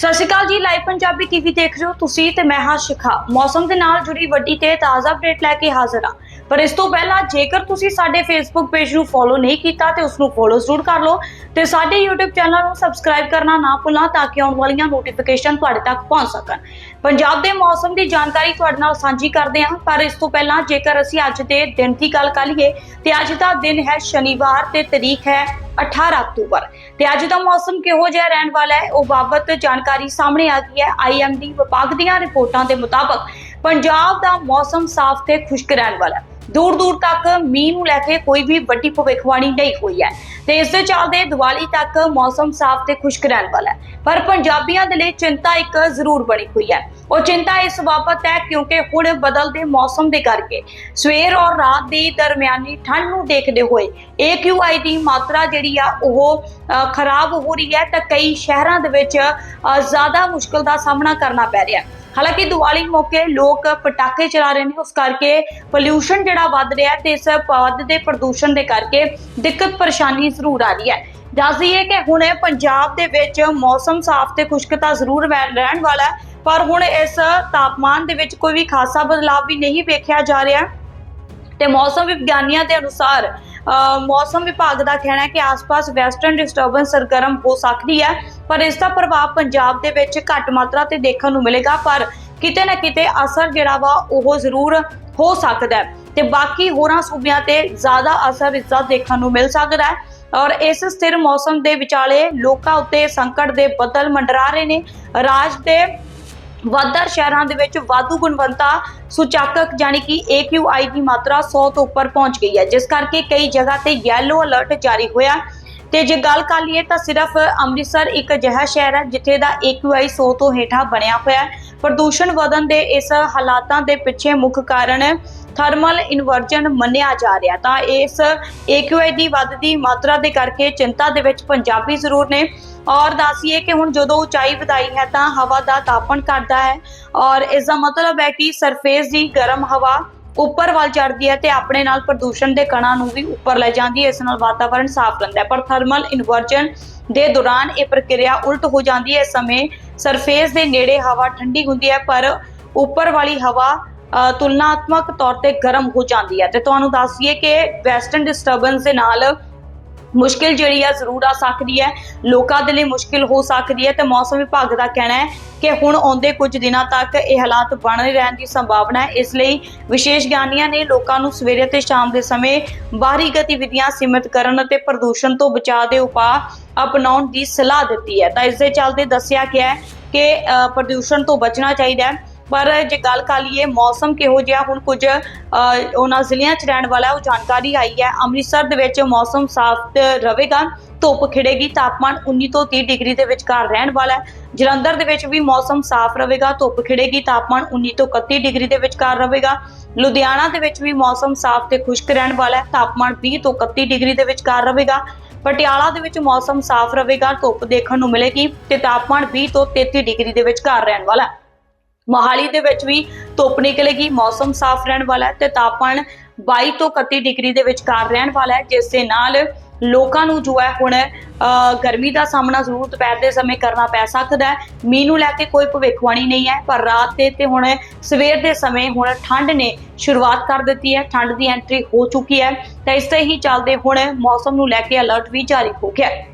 ਸਤਿ ਸ਼੍ਰੀ ਅਕਾਲ ਜੀ live Punjabi TV ਦੇਖ ਰਹੇ ਹੋ ਤੁਸੀਂ ਤੇ ਮੈਂ ਹਾਂ ਸ਼ਿਖਾ। ਮੌਸਮ ਦੇ ਨਾਲ ਜੁੜੀ ਵੱਡੀ ਤੇ ਤਾਜ਼ਾ ਅਪਡੇਟ ਲੈ ਕੇ ਹਾਜ਼ਰ ਹਾਂ। ਪਰ ਇਸ ਤੋਂ ਪਹਿਲਾਂ ਜੇਕਰ ਤੁਸੀਂ ਸਾਡੇ ਫੇਸਬੁੱਕ ਪੇਜ ਨੂੰ ਫੋਲੋ ਨਹੀਂ ਕੀਤਾ ਤੇ ਉਸ ਨੂੰ ਫੋਲੋ ਜ਼ਰੂਰ ਕਰ ਲਓ ਤੇ ਸਾਡੇ YouTube ਚੈਨਲ ਨੂੰ ਸਬਸਕ੍ਰਾਈਬ ਕਰਨਾ ਨਾ ਭੁੱਲਾਂ ਤਾਂ ਕਿ ਆਉਣ ਵਾਲੀਆਂ ਨੋਟੀਫਿਕੇਸ਼ਨ ਤੁਹਾਡੇ ਤੱਕ ਪਹੁੰਚ ਸਕਣ। ਪੰਜਾਬ ਦੇ ਮੌਸਮ ਦੀ ਜਾਣਕਾਰੀ ਤੁਹਾਡੇ ਨਾਲ ਸਾਂਝੀ ਕਰਦੇ ਹਾਂ, ਪਰ ਇਸ ਤੋਂ ਪਹਿਲਾਂ ਜੇਕਰ ਅਸੀਂ ਅੱਜ ਦੇ ਦਿਨ ਦੀ ਗੱਲ ਕਰ ਲਈਏ, ਤੇ ਅੱਜ ਦਾ ਦਿਨ ਹੈ ਸ਼ਨੀਵਾਰ ਤੇ ਤਰੀਕ ਹੈ 18 ਅਕਤੂਬਰ। ਤੇ ਅੱਜ ਦਾ ਮੌਸਮ ਕਿਹੋ ਜਿਹਾ ਰਹਿਣ ਵਾਲਾ ਹੈ, ਉਹ ਬਾਬਤ ਜਾਣਕਾਰੀ ਸਾਹਮਣੇ ਆ ਗਈ ਹੈ ਆਈਐਮਡੀ ਵਿਭਾਗ ਦੀਆਂ ਰਿਪੋਰਟਾਂ ਦੇ ਮੁਤਾਬਕ। ਪੰਜਾਬ ਦਾ ਮੌਸਮ ਸਾਫ਼ ਤੇ ਖੁਸ਼ਕ ਰਹਿਣ ਵਾਲਾ ਹੈ। ਦੂਰ ਦੂਰ ਤੱਕ ਮੀਂਹ ਨੂੰ ਲੈ ਕੇ ਕੋਈ ਵੀ ਵੱਡੀ ਭਵਿੱਖਬਾਣੀ ਨਹੀਂ ਹੋਈ ਹੈ। ਤੇ ਇਸ ਦੇ ਚੱਲਦੇ ਦੀਵਾਲੀ ਤੱਕ ਮੌਸਮ ਸਾਫ਼ ਤੇ ਖੁਸ਼ਕ ਰਹਿਣ ਵਾਲਾ ਹੈ। ਪਰ ਪੰਜਾਬੀਆਂ ਦੇ ਲਈ ਚਿੰਤਾ ਇੱਕ ਜ਼ਰੂਰ ਬਣੀ ਹੋਈ ਹੈ। ਉਹ ਚਿੰਤਾ ਇਸ ਬਾਬਤ ਹੈ ਕਿਉਂਕਿ ਹੁਣ ਬਦਲਦੇ ਮੌਸਮ ਦੇ ਕਰਕੇ ਸਵੇਰ ਔਰ ਰਾਤ ਦੀ ਦਰਮਿਆਨੀ ਠੰਡ ਨੂੰ ਦੇਖਦੇ ਹੋਏ AQI ਦੀ ਮਾਤਰਾ ਜਿਹੜੀ ਆ ਉਹ ਖਰਾਬ ਹੋ ਰਹੀ ਹੈ ਤਾਂ ਕਈ ਸ਼ਹਿਰਾਂ ਦੇ ਵਿੱਚ ਜ਼ਿਆਦਾ ਮੁਸ਼ਕਲ ਦਾ ਸਾਹਮਣਾ ਕਰਨਾ ਪੈ ਰਿਹਾ ਹਾਲਾਂਕਿ ਦੀਵਾਲੀ ਮੌਕੇ ਲੋਕ ਪਟਾਕੇ ਚਲਾ ਰਹੇ ਨੇ। ਉਸ ਕਰਕੇ ਪੋਲਿਊਸ਼ਨ ਜਿਹੜਾ ਵੱਧ ਰਿਹਾ ਤੇ ਇਸ ਵੱਧਦੇ ਪ੍ਰਦੂਸ਼ਣ ਦੇ ਕਰਕੇ ਦਿੱਕਤ ਪਰੇਸ਼ਾਨੀ ਜ਼ਰੂਰ ਆ ਰਹੀ ਹੈ। ਦੱਸ ਦਈਏ ਕਿ ਹੁਣ ਪੰਜਾਬ ਦੇ ਵਿੱਚ ਮੌਸਮ ਸਾਫ਼ ਤੇ ਖੁਸ਼ਕ ਜ਼ਰੂਰ ਰਹਿਣ ਵਾਲਾ ਹੈ ਪਰ ਹੁਣ ਇਸ ਤਾਪਮਾਨ ਦੇ ਵਿੱਚ ਕੋਈ ਵੀ ਖਾਸਾ ਬਦਲਾਅ ਵੀ ਨਹੀਂ ਵੇਖਿਆ ਜਾ ਰਿਹਾ। ਤੇ ਮੌਸਮ ਵਿਗਿਆਨੀਆਂ ਦੇ ਅਨੁਸਾਰ ਅ, ਮੌਸਮ ਵਿਭਾਗ ਦਾ ਕਹਿਣਾ ਹੈ ਕਿ ਆਸ-ਪਾਸ ਵੈਸਟਰਨ ਡਿਸਟਰਬੈਂਸ ਸਰਗਰਮ ਹੋ ਸਕਦੀ ਹੈ ਪਰ ਇਸ ਦਾ ਪ੍ਰਭਾਵ ਪੰਜਾਬ ਦੇ ਵਿੱਚ ਘੱਟ ਮਾਤਰਾ ਤੇ ਦੇਖਣ ਨੂੰ ਮਿਲੇਗਾ ਪਰ ਕਿਤੇ ਨਾ ਕਿਤੇ ਅਸਰ ਜਿਹੜਾ ਵਾ ਉਹ ਜ਼ਰੂਰ ਹੋ ਸਕਦਾ ਹੈ। ਤੇ ਬਾਕੀ ਹੋਰਾਂ ਸੂਬਿਆਂ ਤੇ ਜ਼ਿਆਦਾ ਅਸਰ ਇਸ ਦਾ ਦੇਖਣ ਨੂੰ ਮਿਲ ਸਕਦਾ ਹੈ। ਔਰ ਇਸ ਸਥਿਰ ਮੌਸਮ ਦੇ ਵਿਚਾਲੇ ਲੋਕਾਂ ਉੱਤੇ ਸੰਕਟ ਦੇ ਬੱਦਲ ਮੰਡਰਾ ਰਹੇ ਨੇ। ਰਾਜ ਦੇ ਵਾਧਰ ਸ਼ਹਿਰਾਂ ਦੇ ਵਿੱਚ ਵਾਧੂ ਗੁਣਵੰਤਾ ਸੂਚਕਾਂਕ ਯਾਨੀ ਕਿ AQI ਦੀ ਮਾਤਰਾ 100 ਤੋਂ ਉੱਪਰ ਪਹੁੰਚ ਗਈ ਹੈ, ਜਿਸ ਕਰਕੇ ਕਈ ਜਗ੍ਹਾ ਤੇ ਯੈਲੋ ਅਲਰਟ ਜਾਰੀ ਹੋਇਆ ਤੇ ਜੇ ਗੱਲ ਕਰ ਲਈਏ ਤਾਂ ਸਿਰਫ ਅੰਮ੍ਰਿਤਸਰ ਇੱਕ ਅਜਿਹਾ ਸ਼ਹਿਰ ਹੈ, ਜਿੱਥੇ ਦਾ AQI 100 ਤੋਂ ਹੇਠਾਂ ਬਣਿਆ ਹੋਇਆ ਹੈ। ਪ੍ਰਦੂਸ਼ਣ ਵਧਣ ਦੇ ਇਸ ਹਾਲਾਤਾਂ ਦੇ ਪਿੱਛੇ ਮੁੱਖ ਕਾਰਨ ਥਰਮਲ ਇਨਵਰਜਨ ਮੰਨਿਆ ਜਾ ਰਿਹਾ ਤਾਂ ਇਸ AQI ਦੀ ਵੱਧਦੀ ਮਾਤਰਾ ਦੇ ਕਰਕੇ ਚਿੰਤਾ ਦੇ ਵਿੱਚ ਪੰਜਾਬੀ ਜ਼ਰੂਰ ਨੇ। ਔਰ ਦੱਸੀਏ ਕਿ ਹੁਣ ਜਦੋਂ ਉਚਾਈ ਵਧਾਈ ਹੈ ਤਾਂ ਹਵਾ ਦਾ ਤਾਪਮਾਨ ਘਟਦਾ ਹੈ। ਔਰ ਇਸ ਦਾ ਮਤਲਬ ਹੈ ਕਿ ਸਰਫੇਸ ਦੀ ਗਰਮ ਹਵਾ ਉੱਪਰ ਵੱਲ ਚੜਦੀ ਹੈ ਤੇ ਆਪਣੇ ਨਾਲ ਪ੍ਰਦੂਸ਼ਣ ਦੇ ਕਣਾਂ ਨੂੰ ਵੀ ਉੱਪਰ ਲੈ ਜਾਂਦੀ ਹੈ। ਇਸ ਨਾਲ ਵਾਤਾਵਰਣ ਸਾਫ਼ ਰਹਿੰਦਾ ਹੈ। ਪਰ ਥਰਮਲ ਇਨਵਰਜਨ ਦੇ ਦੌਰਾਨ ਇਹ ਪ੍ਰਕਿਰਿਆ ਉਲਟ ਹੋ ਜਾਂਦੀ ਹੈ। ਇਸ ਸਮੇਂ ਸਰਫੇਸ ਦੇ ਨੇੜੇ ਹਵਾ ਠੰਡੀ ਹੁੰਦੀ ਹੈ, ਪਰ ਉੱਪਰ ਵਾਲੀ ਹਵਾ ਤੁਲਨਾਤਮਕ ਤੌਰ ਤੇ ਗਰਮ ਹੋ ਜਾਂਦੀ ਹੈ। ਤੇ ਤੁਹਾਨੂੰ ਦੱਸ ਦਈਏ ਕਿ ਵੈਸਟਰਨ ਡਿਸਟਰਬੈਂਸ ਦੇ ਨਾਲ ਮੁਸ਼ਕਿਲ ਜਿਹੜੀ ਆ ਜ਼ਰੂਰ ਆ ਸਕਦੀ ਹੈ। ਲੋਕਾਂ ਦੇ ਲਈ ਮੁਸ਼ਕਿਲ ਹੋ ਸਕਦੀ ਹੈ ਤੇ ਮੌਸਮ ਵਿਭਾਗ ਦਾ ਕਹਿਣਾ ਹੈ ਕਿ ਹੁਣ ਆਉਂਦੇ ਕੁਝ ਦਿਨਾਂ ਤੱਕ ਇਹ ਹਾਲਾਤ ਬਣੇ ਰਹਿਣ ਦੀ ਸੰਭਾਵਨਾ ਹੈ। ਇਸ ਲਈ ਵਿਸ਼ੇਸ਼ ਗਿਆਨੀਆਂ ਨੇ ਲੋਕਾਂ ਨੂੰ ਸਵੇਰੇ ਤੇ ਸ਼ਾਮ ਦੇ ਸਮੇਂ ਬਾਹਰੀ ਗਤੀਵਿਧੀਆਂ ਸੀਮਿਤ ਕਰਨ ਅਤੇ ਪ੍ਰਦੂਸ਼ਣ ਤੋਂ ਬਚਾਅ ਦੇ ਉਪਾਅ ਅਪਣਾਉਣ ਦੀ ਸਲਾਹ ਦਿੱਤੀ ਹੈ। ਤਾਂ ਇਸ ਦੇ ਚੱਲਦੇ ਦੱਸਿਆ ਗਿਆ ਹੈ ਕਿ ਪ੍ਰਦੂਸ਼ਣ ਤੋਂ ਬਚਣਾ ਚਾਹੀਦਾ ਹੈ। ਪਰ ਜੇ ਗੱਲ ਕਰ ਲਈਏ ਮੌਸਮ ਕਿਹੋ ਜਿਹਾ, ਹੁਣ ਕੁਝ ਉਹਨਾਂ ਜ਼ਿਲ੍ਹਿਆਂ 'ਚ ਰਹਿਣ ਵਾਲਾ, ਉਹ ਜਾਣਕਾਰੀ ਆਈ ਹੈ, ਅੰਮ੍ਰਿਤਸਰ ਦੇ ਵਿੱਚ ਮੌਸਮ ਸਾਫ਼ ਰਹੇਗਾ, ਧੁੱਪ ਖਿੜੇਗੀ, ਤਾਪਮਾਨ 19 ਤੋਂ 30 ਡਿਗਰੀ ਦੇ ਵਿਚਕਾਰ ਰਹਿਣ ਵਾਲਾ ਹੈ। ਜਲੰਧਰ ਦੇ ਵਿੱਚ ਵੀ ਮੌਸਮ ਸਾਫ਼ ਰਹੇਗਾ, ਧੁੱਪ ਖਿੜੇਗੀ, ਤਾਪਮਾਨ 19 ਤੋਂ 31 ਡਿਗਰੀ ਦੇ ਵਿਚਕਾਰ ਰਹੇਗਾ। ਲੁਧਿਆਣਾ ਦੇ ਵਿੱਚ ਵੀ ਮੌਸਮ ਸਾਫ਼ ਤੇ ਖੁਸ਼ਕ ਰਹਿਣ ਵਾਲਾ ਹੈ, ਤਾਪਮਾਨ 20 ਤੋਂ 31 ਡਿਗਰੀ ਦੇ ਵਿਚਕਾਰ ਰਹੇਗਾ। ਪਟਿਆਲਾ ਦੇ ਵਿੱਚ ਮੌਸਮ ਸਾਫ਼ ਰਹੇਗਾ, ਧੁੱਪ ਦੇਖਣ ਨੂੰ ਮਿਲੇਗੀ ਤੇ ਤਾਪਮਾਨ 20 ਤੋਂ 33 ਡਿਗਰੀ ਦੇ ਵਿਚਕਾਰ ਰਹਿਣ ਵਾਲਾ ਹੈ। ਮੋਹਾਲੀ ਦੇ ਵਿੱਚ ਵੀ ਧੁੱਪ ਨਿਕਲੇਗੀ, ਮੌਸਮ ਸਾਫ਼ ਰਹਿਣ ਵਾਲਾ ਹੈ ਤੇ ਤਾਪਮਾਨ 22 ਤੋਂ 31 ਡਿਗਰੀ ਦੇ ਵਿਚਕਾਰ ਰਹਿਣ ਵਾਲਾ ਹੈ, ਜਿਸ ਦੇ ਨਾਲ ਲੋਕਾਂ ਨੂੰ ਜੋ ਹੈ ਹੁਣ ਗਰਮੀ ਦਾ ਸਾਹਮਣਾ ਜ਼ਰੂਰ ਦੁਪਹਿਰ ਦੇ ਸਮੇਂ ਕਰਨਾ ਪੈ ਸਕਦਾ ਹੈ। ਮੀਂਹ ਨੂੰ ਲੈ ਕੇ ਕੋਈ ਭਵਿੱਖਬਾਣੀ ਨਹੀਂ ਹੈ, ਪਰ ਰਾਤ ਦੇ ਤੇ ਹੁਣ ਸਵੇਰ ਦੇ ਸਮੇਂ ਹੁਣ ਠੰਡ ਨੇ ਸ਼ੁਰੂਆਤ ਕਰ ਦਿੱਤੀ ਹੈ, ਠੰਡ ਦੀ ਐਂਟਰੀ ਹੋ ਚੁੱਕੀ ਹੈ। ਤਾਂ ਇਸ ਤੇ ਹੀ ਚੱਲਦੇ ਹੁਣ ਮੌਸਮ ਨੂੰ ਲੈ ਕੇ ਅਲਰਟ ਵੀ ਜਾਰੀ ਹੋ ਗਿਆ ਹੈ।